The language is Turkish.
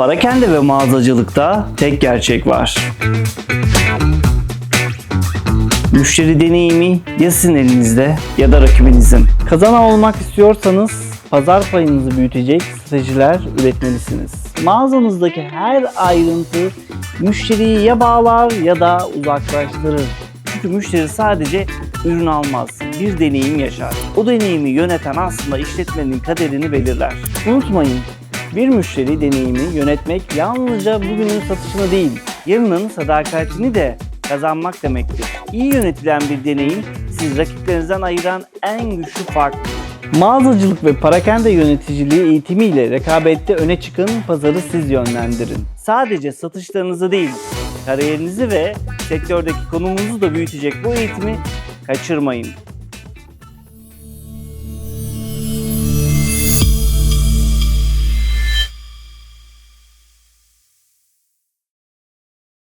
Parakende ve mağazacılıkta tek gerçek var. Müşteri deneyimi ya sizin elinizde ya da rakibinizin. Kazanan olmak istiyorsanız pazar payınızı büyütecek stratejiler üretmelisiniz. Mağazanızdaki her ayrıntı müşteriyi ya bağlar ya da uzaklaştırır. Çünkü müşteri sadece ürün almaz, bir deneyim yaşar. O deneyimi yöneten aslında işletmenin kaderini belirler. Unutmayın, bir müşteri deneyimi yönetmek yalnızca bugünün satışını değil, yarının sadakatini de kazanmak demektir. İyi yönetilen bir deneyim siz rakiplerinizden ayıran en güçlü farktır. Mağazacılık ve parakende yöneticiliği eğitimiyle rekabette öne çıkın, pazarı siz yönlendirin. Sadece satışlarınızı değil, kariyerinizi ve sektördeki konumunuzu da büyütecek bu eğitimi kaçırmayın.